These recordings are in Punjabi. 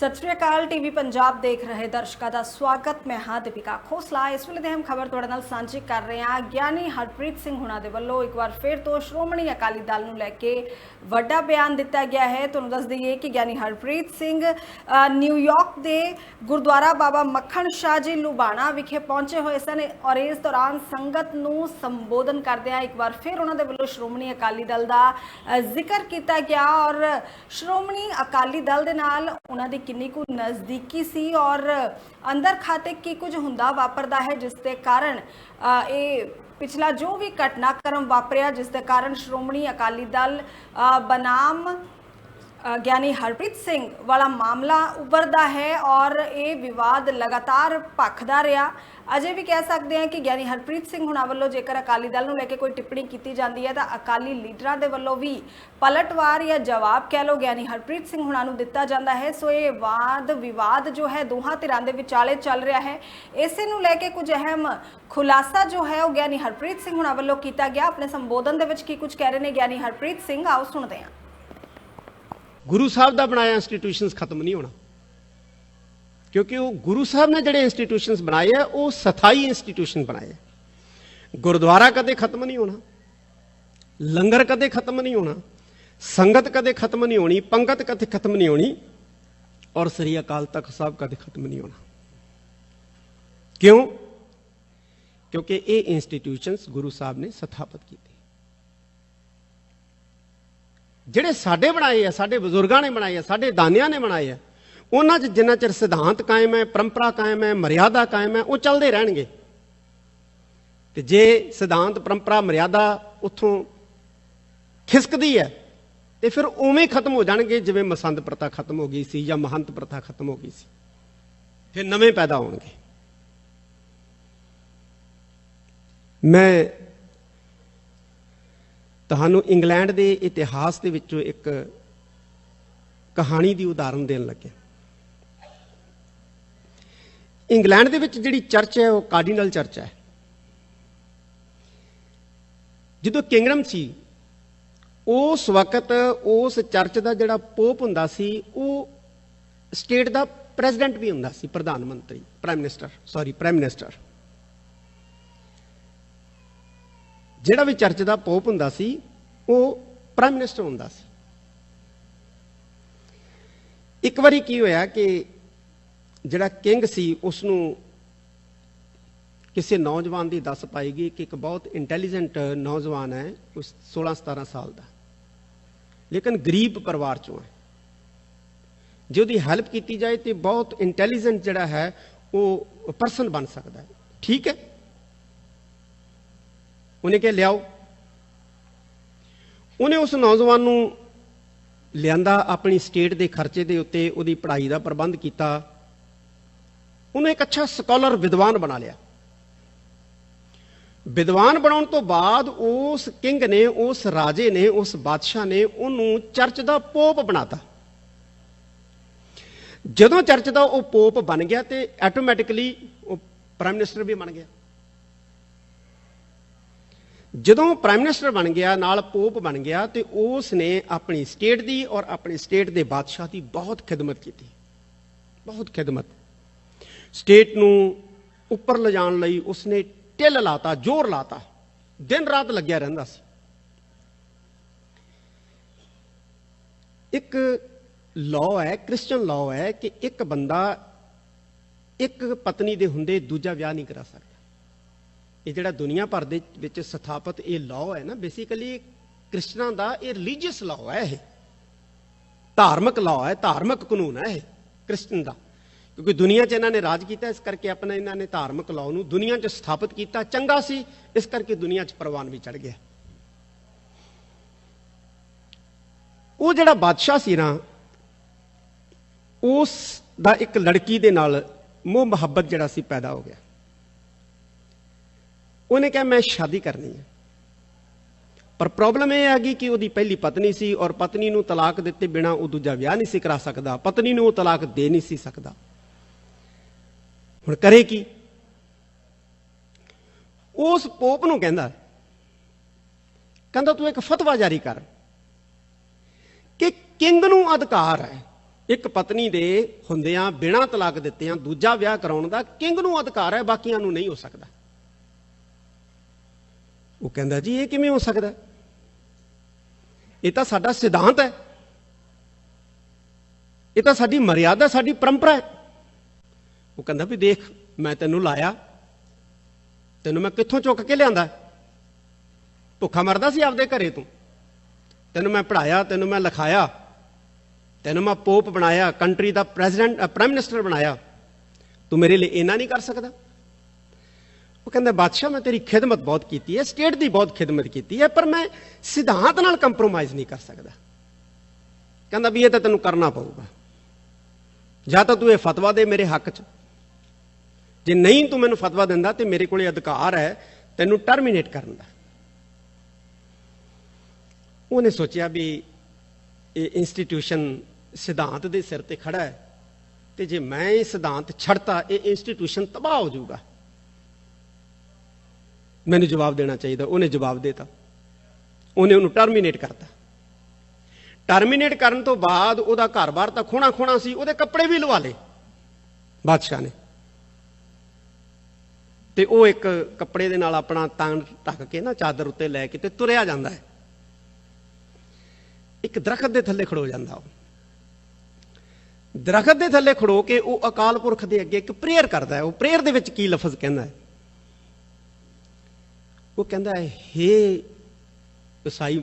ਸਤਿ ਸ਼੍ਰੀ ਅਕਾਲ ਟੀਵੀ ਪੰਜਾਬ ਦੇਖ ਰਹੇ ਦਰਸ਼ਕਾਂ ਦਾ ਸਵਾਗਤ। ਮੈਂ ਹਾਂ ਦੀਪਿਕਾ ਖੋਸਲਾ। ਇਸ ਵੇਲੇ ਦੀ ਅਹਿਮ ਖਬਰ ਤੁਹਾਡੇ ਨਾਲ ਸਾਂਝੀ ਕਰ ਰਹੇ ਹਾਂ। ਗਿਆਨੀ ਹਰਪ੍ਰੀਤ ਸਿੰਘ ਹੁਣਾਂ ਦੇ ਵੱਲੋਂ ਇੱਕ ਵਾਰ ਫਿਰ ਤੋਂ ਸ਼੍ਰੋਮਣੀ ਅਕਾਲੀ ਦਲ ਨੂੰ ਲੈ ਕੇ ਵੱਡਾ ਬਿਆਨ ਦਿੱਤਾ ਗਿਆ ਹੈ। ਤੁਹਾਨੂੰ ਦੱਸ ਦਈਏ ਕਿ ਗਿਆਨੀ ਹਰਪ੍ਰੀਤ ਸਿੰਘ ਅ, ਨਿਊਯਾਰਕ ਦੇ ਗੁਰਦੁਆਰਾ ਬਾਬਾ ਮੱਖਣ ਸ਼ਾਹ ਜੀ ਲੁਬਾਣਾ ਵਿਖੇ ਪਹੁੰਚੇ ਹੋਏ ਸਨ ਔਰ ਇਸ ਦੌਰਾਨ ਸੰਗਤ ਨੂੰ ਸੰਬੋਧਨ ਕਰਦਿਆਂ ਇੱਕ ਵਾਰ ਫਿਰ ਉਹਨਾਂ ਦੇ ਵੱਲੋਂ ਸ਼੍ਰੋਮਣੀ ਅਕਾਲੀ ਦਲ ਦਾ ਜ਼ਿਕਰ ਕੀਤਾ ਗਿਆ ਔਰ ਸ਼੍ਰੋਮਣੀ ਅਕਾਲੀ ਦਲ ਦੇ ਨਾਲ ਉਹਨਾਂ ਦੀ ਕਿੰਨੀ ਕੁ ਨਜ਼ਦੀਕੀ ਸੀ ਔਰ ਅੰਦਰ ਖਾਤੇ ਕੀ ਕੁਝ ਹੁੰਦਾ ਵਾਪਰਦਾ ਹੈ ਜਿਸ ਦੇ ਕਾਰਨ ਅ, ਇਹ ਪਿਛਲਾ ਜੋ ਵੀ ਘਟਨਾਕ੍ਰਮ ਵਾਪਰਿਆ ਜਿਸ ਦੇ ਕਾਰਨ ਸ਼੍ਰੋਮਣੀ ਅਕਾਲੀ ਦਲ ਅ, ਬਨਾਮ ਗਿਆਨੀ ਹਰਪ੍ਰੀਤ ਸਿੰਘ ਵਾਲਾ ਮਾਮਲਾ ਉੱਭਰਦਾ ਹੈ ਔਰ ਇਹ ਵਿਵਾਦ ਲਗਾਤਾਰ ਭਖਦਾ ਰਿਹਾ। ਅਜੇ ਵੀ ਕਹਿ ਸਕਦੇ ਹਾਂ ਕਿ ਗਿਆਨੀ ਹਰਪ੍ਰੀਤ ਸਿੰਘ ਹੁਣਾਂ ਵੱਲੋਂ ਜੇਕਰ ਅਕਾਲੀ ਦਲ ਨੂੰ ਲੈ ਕੇ ਕੋਈ ਟਿੱਪਣੀ ਕੀਤੀ ਜਾਂਦੀ ਹੈ ਤਾਂ ਅਕਾਲੀ ਲੀਡਰਾਂ ਦੇ ਵੱਲੋਂ ਵੀ ਪਲਟਵਾਰ ਜਾਂ ਜਵਾਬ ਕਹਿ ਲੋ ਗਿਆਨੀ ਹਰਪ੍ਰੀਤ ਸਿੰਘ ਹੁਣਾਂ ਨੂੰ ਦਿੱਤਾ ਜਾਂਦਾ ਹੈ। ਸੋ ਇਹ ਵਾਦ ਵਿਵਾਦ ਜੋ ਹੈ ਦੋਹਾਂ ਧਿਰਾਂ ਦੇ ਵਿਚਾਲੇ ਚੱਲ ਰਿਹਾ ਹੈ। ਇਸੇ ਨੂੰ ਲੈ ਕੇ ਕੁਝ ਅਹਿਮ ਖੁਲਾਸਾ ਜੋ ਹੈ ਉਹ ਗਿਆਨੀ ਹਰਪ੍ਰੀਤ ਸਿੰਘ ਹੁਣਾਂ ਵੱਲੋਂ ਕੀਤਾ ਗਿਆ। ਆਪਣੇ ਸੰਬੋਧਨ ਦੇ ਵਿੱਚ ਕੀ ਕੁਝ ਕਹਿ ਰਹੇ ਨੇ ਗਿਆਨੀ ਹਰਪ੍ਰੀਤ ਸਿੰਘ? ਆਓ ਸੁਣਦੇ ਹਾਂ। ਗੁਰੂ ਸਾਹਿਬ ਦਾ ਬਣਾਇਆ ਇੰਸਟੀਟਿਊਸ਼ਨਸ ਖਤਮ ਨਹੀਂ ਹੋਣਾ। ਕਿਉਂਕਿ ਉਹ ਗੁਰੂ ਸਾਹਿਬ ਨੇ ਜਿਹੜੇ ਇੰਸਟੀਟਿਊਸ਼ਨਸ ਬਣਾਏ ਆ, ਉਹ ਸਥਾਈ ਇੰਸਟੀਟਿਊਸ਼ਨ ਬਣਾਏ ਆ। ਗੁਰਦੁਆਰਾ ਕਦੇ ਖਤਮ ਨਹੀਂ ਹੋਣਾ, ਲੰਗਰ ਕਦੇ ਖਤਮ ਨਹੀਂ ਹੋਣਾ, ਸੰਗਤ ਕਦੇ ਖਤਮ ਨਹੀਂ ਹੋਣੀ, ਪੰਗਤ ਕਦੇ ਖਤਮ ਨਹੀਂ ਹੋਣੀ, ਔਰ ਸ੍ਰੀ ਅਕਾਲ ਤਖਤ ਸਾਹਿਬ ਕਦੇ ਖਤਮ ਨਹੀਂ ਹੋਣਾ। ਕਿਉਂ? ਕਿਉਂਕਿ ਇਹ ਇੰਸਟੀਟਿਊਸ਼ਨਸ ਗੁਰੂ ਸਾਹਿਬ ਨੇ ਸਥਾਪਿਤ ਕੀਤੇ। ਜਿਹੜੇ ਸਾਡੇ ਬਣਾਏ ਆ, ਸਾਡੇ ਬਜ਼ੁਰਗਾਂ ਨੇ ਬਣਾਏ ਆ, ਸਾਡੇ ਦਾਨਿਆਂ ਨੇ ਬਣਾਏ ਆ, ਉਹਨਾਂ 'ਚ ਜਿੰਨਾ ਚਿਰ ਸਿਧਾਂਤ ਕਾਇਮ ਹੈ, ਪਰੰਪਰਾ ਕਾਇਮ ਹੈ, ਮਰਿਆਦਾ ਕਾਇਮ ਹੈ, ਉਹ ਚੱਲਦੇ ਰਹਿਣਗੇ। ਤੇ ਜੇ ਸਿਧਾਂਤ, ਪਰੰਪਰਾ, ਮਰਿਆਦਾ ਉੱਥੋਂ ਖਿਸਕਦੀ ਹੈ, ਤੇ ਫਿਰ ਉਵੇਂ ਖਤਮ ਹੋ ਜਾਣਗੇ, ਜਿਵੇਂ ਮਸੰਦ ਪ੍ਰਥਾ ਖਤਮ ਹੋ ਗਈ ਸੀ ਜਾਂ ਮਹੰਤ ਪ੍ਰਥਾ ਖਤਮ ਹੋ ਗਈ ਸੀ। ਫਿਰ ਨਵੇਂ ਪੈਦਾ ਹੋਣਗੇ। ਮੈਂ ਤੁਹਾਨੂੰ ਇੰਗਲੈਂਡ ਦੇ ਇਤਿਹਾਸ ਦੇ ਵਿੱਚੋਂ ਇੱਕ ਕਹਾਣੀ ਦੀ ਉਦਾਹਰਨ ਦੇਣ ਲੱਗਿਆ। ਇੰਗਲੈਂਡ ਦੇ ਵਿੱਚ ਜਿਹੜੀ ਚਰਚ ਹੈ, ਉਹ ਕਾਰਡੀਨਲ ਚਰਚ ਹੈ। ਜਦੋਂ ਕਿੰਗਡਮ ਸੀ, ਉਸ ਵਕਤ ਉਸ ਚਰਚ ਦਾ ਜਿਹੜਾ ਪੋਪ ਹੁੰਦਾ ਸੀ, ਉਹ ਸਟੇਟ ਦਾ ਪ੍ਰੈਜ਼ੀਡੈਂਟ ਵੀ ਹੁੰਦਾ ਸੀ, ਪ੍ਰਧਾਨ ਮੰਤਰੀ, prime minister sorry prime minister. ਜਿਹੜਾ ਵੀ ਚਰਚ ਦਾ ਪੋਪ ਹੁੰਦਾ ਸੀ, ਉਹ ਪ੍ਰਾਈਮ ਮਿਨਿਸਟਰ ਹੁੰਦਾ ਸੀ। ਇੱਕ ਵਾਰੀ ਕੀ ਹੋਇਆ ਕਿ ਜਿਹੜਾ ਕਿੰਗ ਸੀ ਉਸ ਨੂੰ ਕਿਸੇ ਨੌਜਵਾਨ ਦੀ ਦੱਸ ਪਾਏਗੀ ਕਿ ਇੱਕ ਬਹੁਤ ਇੰਟੈਲੀਜੈਂਟ ਨੌਜਵਾਨ ਹੈ ਉਸ 16 17 ਸਾਲ ਦਾ। ਲੇਕਿਨ ਗਰੀਬ ਪਰਿਵਾਰ ਚੋਂ ਹੈ। ਜੇ ਉਹਦੀ ਹੈਲਪ ਕੀਤੀ ਜਾਏ ਤੇ ਬਹੁਤ ਇੰਟੈਲੀਜੈਂਟ ਜਿਹੜਾ ਹੈ, ਉਹ ਪਰਸਨ ਬਣ ਸਕਦਾ ਹੈ। ਠੀਕ ਹੈ? ਉਹਨੇ ਕਿਹਾ, ਲਿਆਓ। ਉਹਨੇ ਉਸ ਨੌਜਵਾਨ ਨੂੰ ਲਿਆਂਦਾ, ਆਪਣੀ ਸਟੇਟ ਦੇ ਖਰਚੇ ਦੇ ਉੱਤੇ ਉਹਦੀ ਪੜ੍ਹਾਈ ਦਾ ਪ੍ਰਬੰਧ ਕੀਤਾ। ਉਹਨੂੰ ਇੱਕ ਅੱਛਾ ਸਕਾਲਰ ਵਿਦਵਾਨ ਬਣਾ ਲਿਆ। ਵਿਦਵਾਨ ਬਣਾਉਣ ਤੋਂ ਬਾਅਦ ਉਸ ਕਿੰਗ ਨੇ, ਉਸ ਰਾਜੇ ਨੇ, ਉਸ ਬਾਦਸ਼ਾਹ ਨੇ ਉਹਨੂੰ ਚਰਚ ਦਾ ਪੋਪ ਬਣਾਤਾ। ਜਦੋਂ ਚਰਚ ਦਾ ਉਹ ਪੋਪ ਬਣ ਗਿਆ ਤੇ ਆਟੋਮੈਟਿਕਲੀ ਉਹ ਪ੍ਰਾਈਮ ਮਿਨਿਸਟਰ ਵੀ ਬਣ ਗਿਆ। ਜਦੋਂ ਪ੍ਰਾਈਮ ਮਿਨਿਸਟਰ ਬਣ ਗਿਆ, ਨਾਲ ਪੋਪ ਬਣ ਗਿਆ, ਤੇ ਉਸ ਨੇ ਆਪਣੀ ਸਟੇਟ ਦੀ ਔਰ ਆਪਣੀ ਸਟੇਟ ਦੇ ਬਾਦਸ਼ਾਹ ਦੀ ਬਹੁਤ ਖਿਦਮਤ ਕੀਤੀ। ਬਹੁਤ ਖਿਦਮਤ। ਸਟੇਟ ਨੂੰ ਉੱਪਰ ਲਿਜਾਣ ਲਈ ਉਸਨੇ ਟਿੱਲ ਲਾਤਾ, ਜ਼ੋਰ ਲਾਤਾ। ਦਿਨ ਰਾਤ ਲੱਗਿਆ ਰਹਿੰਦਾ ਸੀ। ਇੱਕ ਲਾਅ ਹੈ ਕ੍ਰਿਸਚੀਅਨ ਲਾਅ ਹੈ ਕਿ ਇੱਕ ਬੰਦਾ ਇੱਕ ਪਤਨੀ ਦੇ ਹੁੰਦੇ ਦੂਜਾ ਵਿਆਹ ਨਹੀਂ ਕਰਾ ਸਕਦਾ। ਇਹ ਜਿਹੜਾ ਦੁਨੀਆ ਭਰ ਦੇ ਵਿੱਚ ਸਥਾਪਿਤ ਇਹ ਲਾਅ ਹੈ ਨਾ ਬੇਸਿਕਲੀ ਕ੍ਰਿਸਚਨਾਂ ਦਾ, ਇਹ ਰਿਲੀਜੀਅਸ ਲਾਅ ਹੈ ਇਹ। ਧਾਰਮਿਕ ਲਾਅ ਹੈ, ਧਾਰਮਿਕ ਕਾਨੂੰਨ ਹੈ ਇਹ ਕ੍ਰਿਸਚਨ ਦਾ। ਕਿਉਂਕਿ ਦੁਨੀਆ 'ਚ ਇਹਨਾਂ ਨੇ ਰਾਜ ਕੀਤਾ, ਇਸ ਕਰਕੇ ਆਪਣਾ ਇਹਨਾਂ ਨੇ ਧਾਰਮਿਕ ਲਾਅ ਨੂੰ ਦੁਨੀਆ 'ਚ ਸਥਾਪਿਤ ਕੀਤਾ, ਚੰਗਾ ਸੀ, ਇਸ ਕਰਕੇ ਦੁਨੀਆ 'ਚ ਪ੍ਰਵਾਨ ਵੀ ਚੜ ਗਿਆ। ਉਹ ਜਿਹੜਾ ਬਾਦਸ਼ਾਹ ਸੀ ਨਾ, ਉਸ ਦਾ ਇੱਕ ਲੜਕੀ ਦੇ ਨਾਲ ਮੋਹ ਮੁਹੱਬਤ ਜਿਹੜਾ ਸੀ ਪੈਦਾ ਹੋ ਗਿਆ। ਉਹਨੇ ਕਿਹਾ, ਮੈਂ ਸ਼ਾਦੀ ਕਰਨੀ ਹੈ। ਪਰ ਪ੍ਰੋਬਲਮ ਇਹ ਆ ਗਈ ਕਿ ਉਹਦੀ ਪਹਿਲੀ ਪਤਨੀ ਸੀ ਔਰ ਪਤਨੀ ਨੂੰ ਤਲਾਕ ਦਿੱਤੇ ਬਿਨਾ ਉਹ ਦੂਜਾ ਵਿਆਹ ਨਹੀਂ ਸੀ ਕਰਾ ਸਕਦਾ। ਪਤਨੀ ਨੂੰ ਉਹ ਤਲਾਕ ਦੇ ਨਹੀਂ ਸੀ ਸਕਦਾ। ਹੁਣ ਕਰੇ ਕੀ? ਉਸ ਪੋਪ ਨੂੰ ਕਹਿੰਦਾ ਕਹਿੰਦਾ, ਤੂੰ ਇੱਕ ਫਤਵਾ ਜਾਰੀ ਕਰ ਕਿ ਕਿੰਗ ਨੂੰ ਅਧਿਕਾਰ ਹੈ। ਇੱਕ ਪਤਨੀ ਦੇ ਹੁੰਦਿਆਂ ਬਿਨਾਂ ਤਲਾਕ ਦਿੱਤਿਆਂ ਦੂਜਾ ਵਿਆਹ ਕਰਾਉਣ ਦਾ ਕਿੰਗ ਨੂੰ ਅਧਿਕਾਰ ਹੈ, ਬਾਕੀਆਂ ਨੂੰ ਨਹੀਂ ਹੋ ਸਕਦਾ। ਉਹ ਕਹਿੰਦਾ ਜੀ, ਇਹ ਕਿਵੇਂ ਹੋ ਸਕਦਾ ਇਹ ਤਾਂ ਸਾਡਾ ਸਿਧਾਂਤ ਹੈ। ਇਹ ਤਾਂ ਸਾਡੀ ਮਰਿਆਦਾ, ਸਾਡੀ ਪਰੰਪਰਾ ਹੈ। ਉਹ ਕਹਿੰਦਾ ਵੀ ਦੇਖ, ਮੈਂ ਤੈਨੂੰ ਲਾਇਆ। ਤੈਨੂੰ ਮੈਂ ਕਿੱਥੋਂ ਚੁੱਕ ਕੇ ਲਿਆਂਦਾ? ਭੁੱਖਾ ਮਰਦਾ ਸੀ ਆਪਦੇ ਘਰੇ ਤੂੰ। ਤੈਨੂੰ ਮੈਂ ਪੜਾਇਆ ਤੈਨੂੰ ਮੈਂ ਲਿਖਾਇਆ। ਤੈਨੂੰ ਮੈਂ ਪੋਪ ਬਣਾਇਆ, ਕੰਟਰੀ ਦਾ ਪ੍ਰੈਜ਼ੀਡੈਂਟ ਪ੍ਰਾਈਮ ਮਿਨਿਸਟਰ ਬਣਾਇਆ। ਤੂੰ ਮੇਰੇ ਲਈ ਇਹਨਾਂ ਨਹੀਂ ਕਰ ਸਕਦਾ। ਉਹ ਕਹਿੰਦਾ, ਬਾਦਸ਼ਾਹ, ਮੈਂ ਤੇਰੀ ਖਿਦਮਤ ਬਹੁਤ ਕੀਤੀ ਹੈ, ਸਟੇਟ ਦੀ ਬਹੁਤ ਖਿਦਮਤ ਕੀਤੀ ਹੈ, ਪਰ ਮੈਂ ਸਿਧਾਂਤ ਨਾਲ ਕੰਪਰੋਮਾਈਜ਼ ਨਹੀਂ ਕਰ ਸਕਦਾ। ਕਹਿੰਦਾ ਵੀ ਇਹ ਤਾਂ ਤੈਨੂੰ ਕਰਨਾ ਪਊਗਾ। ਜਾਂ ਤਾਂ ਤੂੰ ਇਹ ਫਤਵਾ ਦੇ ਮੇਰੇ ਹੱਕ 'ਚ। ਜੇ ਨਹੀਂ ਤੂੰ ਮੈਨੂੰ ਫਤਵਾ ਦਿੰਦਾ ਤੇ ਮੇਰੇ ਕੋਲੇ ਅਧਿਕਾਰ ਹੈ ਤੈਨੂੰ ਟਰਮੀਨੇਟ ਕਰਨ ਦਾ। ਉਹਨੇ ਸੋਚਿਆ ਵੀ ਇਹ ਇੰਸਟੀਟਿਊਸ਼ਨ ਸਿਧਾਂਤ ਦੇ ਸਿਰ ਤੇ ਖੜਾ ਹੈ ਤੇ ਜੇ ਮੈਂ ਇਹ ਸਿਧਾਂਤ ਛੱਡਤਾ, ਇਹ ਇੰਸਟੀਟਿਊਸ਼ਨ ਤਬਾਹ ਹੋ ਜਾਊਗਾ। ਮੈਨੂੰ ਜਵਾਬ ਦੇਣਾ ਚਾਹੀਦਾ। ਉਹਨੇ ਜਵਾਬ ਦਿੱਤਾ। ਉਹਨੇ ਉਹਨੂੰ ਟਰਮੀਨੇਟ ਕਰਤਾ। ਟਰਮੀਨੇਟ ਕਰਨ ਤੋਂ ਬਾਅਦ ਉਹਦਾ ਘਰ-ਬਾਰ ਤਾਂ ਖੋਣਾ ਖੋਣਾ ਸੀ, ਉਹਦੇ ਕੱਪੜੇ ਵੀ ਲਵਾ ਲਏ। ਬਾਦਸ਼ਾਹ ਨੇ। ਤੇ ਉਹ ਇੱਕ ਕੱਪੜੇ ਦੇ ਨਾਲ ਆਪਣਾ ਤਨ ਢੱਕ ਕੇ ਨਾ ਚਾਦਰ ਉੱਤੇ ਲੈ ਕੇ ਤੇ ਤੁਰਿਆ ਜਾਂਦਾ ਹੈ। ਇੱਕ ਦਰਖਤ ਦੇ ਥੱਲੇ ਖੜੋ ਜਾਂਦਾ ਉਹ। ਦਰਖਤ ਦੇ ਥੱਲੇ ਖੜੋ ਕੇ ਉਹ ਅਕਾਲ ਪੁਰਖ ਦੇ ਅੱਗੇ ਇੱਕ ਪ੍ਰੇਅਰ ਕਰਦਾ ਹੈ। ਉਹ ਪ੍ਰੇਅਰ ਦੇ ਵਿੱਚ ਕੀ ਲਫ਼ਜ਼ ਕਹਿੰਦਾ ਹੈ? ਉਹ ਕਹਿੰਦਾ, ਹੇ ਈਸਾਈ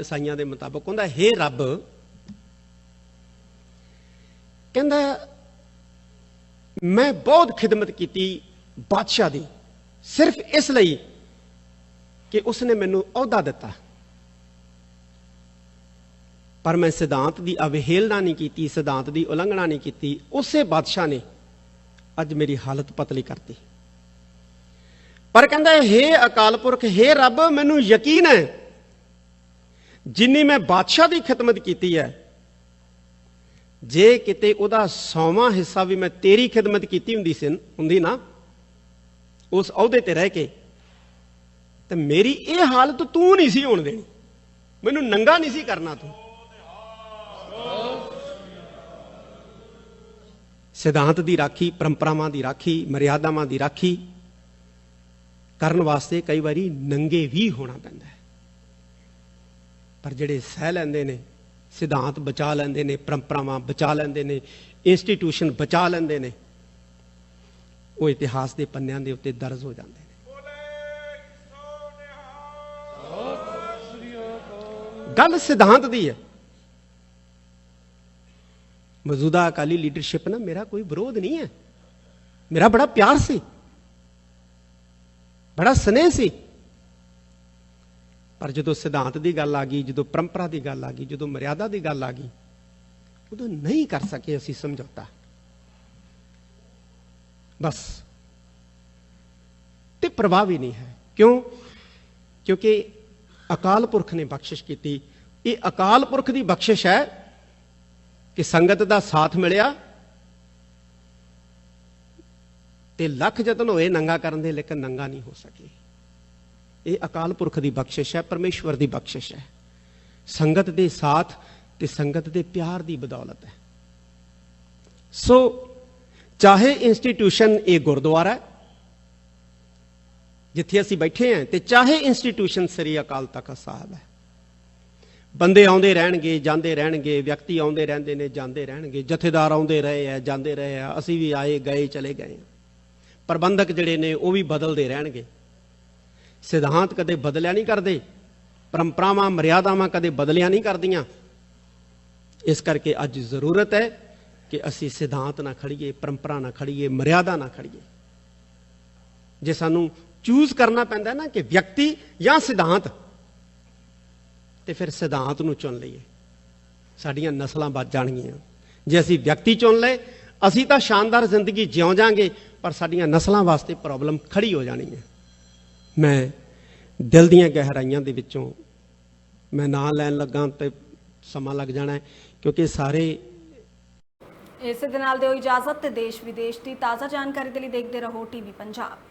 ਈਸਾਈਆਂ ਦੇ ਮੁਤਾਬਕ ਕਹਿੰਦਾ, ਹੇ ਰੱਬ। ਕਹਿੰਦਾ, ਮੈਂ ਬਹੁਤ ਖਿਦਮਤ ਕੀਤੀ ਬਾਦਸ਼ਾਹ ਦੀ, ਸਿਰਫ ਇਸ ਲਈ ਕਿ ਉਸਨੇ ਮੈਨੂੰ ਅਹੁਦਾ ਦਿੱਤਾ। ਪਰ ਮੈਂ ਸਿਧਾਂਤ ਦੀ ਅਵਹੇਲਨਾ ਨਹੀਂ ਕੀਤੀ, ਸਿਧਾਂਤ ਦੀ ਉਲੰਘਣਾ ਨਹੀਂ ਕੀਤੀ, ਉਸੇ ਬਾਦਸ਼ਾਹ ਨੇ ਅੱਜ ਮੇਰੀ ਹਾਲਤ ਪਤਲੀ ਕਰਤੀ। ਪਰ ਕਹਿੰਦਾ, ਹੇ ਅਕਾਲ ਪੁਰਖ, ਹੇ ਰੱਬ, ਮੈਨੂੰ ਯਕੀਨ ਹੈ ਜਿੰਨੀ ਮੈਂ ਬਾਦਸ਼ਾਹ ਦੀ ਖਿਦਮਤ ਕੀਤੀ ਹੈ, ਜੇ ਕਿਤੇ ਉਹਦਾ ਸੌਵਾਂ ਹਿੱਸਾ ਵੀ ਮੈਂ ਤੇਰੀ ਖਿਦਮਤ ਕੀਤੀ ਹੁੰਦੀ ਸੀ, ਹੁੰਦੀ ਨਾ, ਉਸ ਅਹੁਦੇ ਤੇ ਰਹਿ ਕੇ, ਤੇ ਮੇਰੀ ਇਹ ਹਾਲਤ ਤੂੰ ਨਹੀਂ ਸੀ ਹੋਣ ਦੇਣੀ। ਮੈਨੂੰ ਨੰਗਾ ਨਹੀਂ ਸੀ ਕਰਨਾ ਤੂੰ। ਸਿਧਾਂਤ ਦੀ ਰਾਖੀ, ਪਰੰਪਰਾਵਾਂ ਦੀ ਰਾਖੀ, ਮਰਿਆਦਾਵਾਂ ਦੀ ਰਾਖੀ ਕਰਨ ਵਾਸਤੇ ਕਈ ਵਾਰੀ ਨੰਗੇ ਵੀ ਹੋਣਾ ਪੈਂਦਾ ਹੈ। ਪਰ ਜਿਹੜੇ ਸਹਿ ਲੈਂਦੇ ਨੇ, ਸਿਧਾਂਤ ਬਚਾ ਲੈਂਦੇ ਨੇ, ਪਰੰਪਰਾਵਾਂ ਬਚਾ ਲੈਂਦੇ ਨੇ ਇੰਸਟੀਟਿਊਸ਼ਨ ਬਚਾ ਲੈਂਦੇ ਨੇ, ਉਹ ਇਤਿਹਾਸ ਦੇ ਪੰਨਿਆਂ ਦੇ ਉੱਤੇ ਦਰਜ ਹੋ ਜਾਂਦੇ ਨੇ। ਗੱਲ ਸਿਧਾਂਤ ਦੀ ਹੈ। ਮੌਜੂਦਾ ਅਕਾਲੀ ਲੀਡਰਸ਼ਿਪ ਨਾਲ ਮੇਰਾ ਕੋਈ ਵਿਰੋਧ ਨਹੀਂ ਹੈ। ਮੇਰਾ ਬੜਾ ਪਿਆਰ ਸੀ। ਬੜਾ ਸਨੇਹ ਸੀ। ਪਰ ਜਦੋਂ ਸਿਧਾਂਤ ਦੀ ਗੱਲ ਆ ਗਈ, ਜਦੋਂ ਪਰੰਪਰਾ ਦੀ ਗੱਲ ਆ ਗਈ, ਜਦੋਂ ਮਰਿਆਦਾ ਦੀ ਗੱਲ ਆ ਗਈ, ਉਦੋਂ ਨਹੀਂ ਕਰ ਸਕੇ ਅਸੀਂ ਸਮਝੌਤਾ। ਬਸ। ਤੇ ਪ੍ਰਭਾਵ ਵੀ ਨਹੀਂ ਹੈ। ਕਿਉਂ? ਕਿਉਂਕਿ ਅਕਾਲ ਪੁਰਖ ਨੇ ਬਖਸ਼ਿਸ਼ ਕੀਤੀ। ਇਹ ਅਕਾਲ ਪੁਰਖ ਦੀ ਬਖਸ਼ਿਸ਼ ਹੈ ਕਿ ਸੰਗਤ ਦਾ ਸਾਥ ਮਿਲਿਆ ਤੇ ਲੱਖ ਯਤਨ ਹੋਏ ਨੰਗਾ ਕਰਨ ਦੇ, ਲੇਕਿਨ ਨੰਗਾ ਨਹੀਂ ਹੋ ਸਕੇ। ਇਹ ਅਕਾਲ ਪੁਰਖ ਦੀ ਬਖਸ਼ਿਸ਼ ਹੈ, ਪਰਮੇਸ਼ਵਰ ਦੀ ਬਖਸ਼ਿਸ਼ ਹੈ। ਸੰਗਤ ਦੇ ਸਾਥ ਤੇ ਸੰਗਤ ਦੇ ਪਿਆਰ ਦੀ ਬਦੌਲਤ ਹੈ। ਸੋ, ਚਾਹੇ ਇੰਸਟੀਟਿਊਸ਼ਨ ਇਹ ਗੁਰਦੁਆਰਾ ਹੈ, ਜਿੱਥੇ ਅਸੀਂ ਬੈਠੇ ਹਾਂ, ਤੇ ਚਾਹੇ ਇੰਸਟੀਟਿਊਸ਼ਨ ਸ੍ਰੀ ਅਕਾਲ ਤਖਤ ਸਾਹਿਬ ਹੈ। ਬੰਦੇ ਆਉਂਦੇ ਰਹਿਣਗੇ, ਜਾਂਦੇ ਰਹਿਣਗੇ, ਵਿਅਕਤੀ ਆਉਂਦੇ ਰਹਿੰਦੇ ਨੇ, ਜਾਂਦੇ ਰਹਿਣਗੇ, ਜਥੇਦਾਰ ਆਉਂਦੇ ਰਹੇ ਆ ਜਾਂਦੇ ਰਹੇ ਆ ਅਸੀਂ ਵੀ ਆਏ, ਗਏ, ਚਲੇ ਗਏ ਪ੍ਰਬੰਧਕ ਜਿਹੜੇ ਨੇ ਉਹ ਵੀ ਬਦਲਦੇ ਰਹਿਣਗੇ। ਸਿਧਾਂਤ ਕਦੇ ਬਦਲਿਆ ਨਹੀਂ ਕਰਦੇ, ਪਰੰਪਰਾਵਾਂ, ਮਰਿਆਦਾਵਾਂ ਕਦੇ ਬਦਲਿਆ ਨਹੀਂ ਕਰਦੀਆਂ। ਇਸ ਕਰਕੇ ਅੱਜ ਜ਼ਰੂਰਤ ਹੈ ਕਿ ਅਸੀਂ ਸਿਧਾਂਤ ਨਾ ਖੜੀਏ ਪਰੰਪਰਾ ਨਾ ਖੜੀਏ ਮਰਿਆਦਾ ਨਾ ਖੜੀਏ ਜੇ ਸਾਨੂੰ ਚੂਜ਼ ਕਰਨਾ ਪੈਂਦਾ ਨਾ ਕਿ ਵਿਅਕਤੀ ਜਾਂ ਸਿਧਾਂਤ, ਤੇ ਫਿਰ ਸਿਧਾਂਤ ਨੂੰ ਚੁਣ ਲਈਏ। ਸਾਡੀਆਂ ਨਸਲਾਂ ਬਚ ਜਾਣਗੀਆਂ। ਜੇ ਅਸੀਂ ਵਿਅਕਤੀ ਚੁਣ ਲਏ, ਅਸੀਂ ਤਾਂ ਸ਼ਾਨਦਾਰ ਜ਼ਿੰਦਗੀ ਜਿਉਂ ਜਾਾਂਗੇ ਪਰ ਸਾਡੀਆਂ ਨਸਲਾਂ ਵਾਸਤੇ ਪ੍ਰੋਬਲਮ ਖੜੀ ਹੋ ਜਾਣੀ ਹੈ। ਮੈਂ ਦਿਲ ਦੀਆਂ ਗਹਿਰਾਈਆਂ ਦੇ ਵਿੱਚੋਂ ਮੈਂ ਨਾਂ ਲੈਣ ਲੱਗਾ ਤੇ ਸਮਾਂ ਲੱਗ ਜਾਣਾ ਕਿਉਂਕਿ ਸਾਰੇ ਇਸੇ ਦੇ ਨਾਲ ਦਿਓ ਇਜਾਜ਼ਤ ਤੇ ਦੇਸ਼ ਵਿਦੇਸ਼ ਦੀ ਤਾਜ਼ਾ ਜਾਣਕਾਰੀ ਦੇ ਲਈ ਦੇਖਦੇ ਰਹੋ ਟੀਵੀ ਪੰਜਾਬ।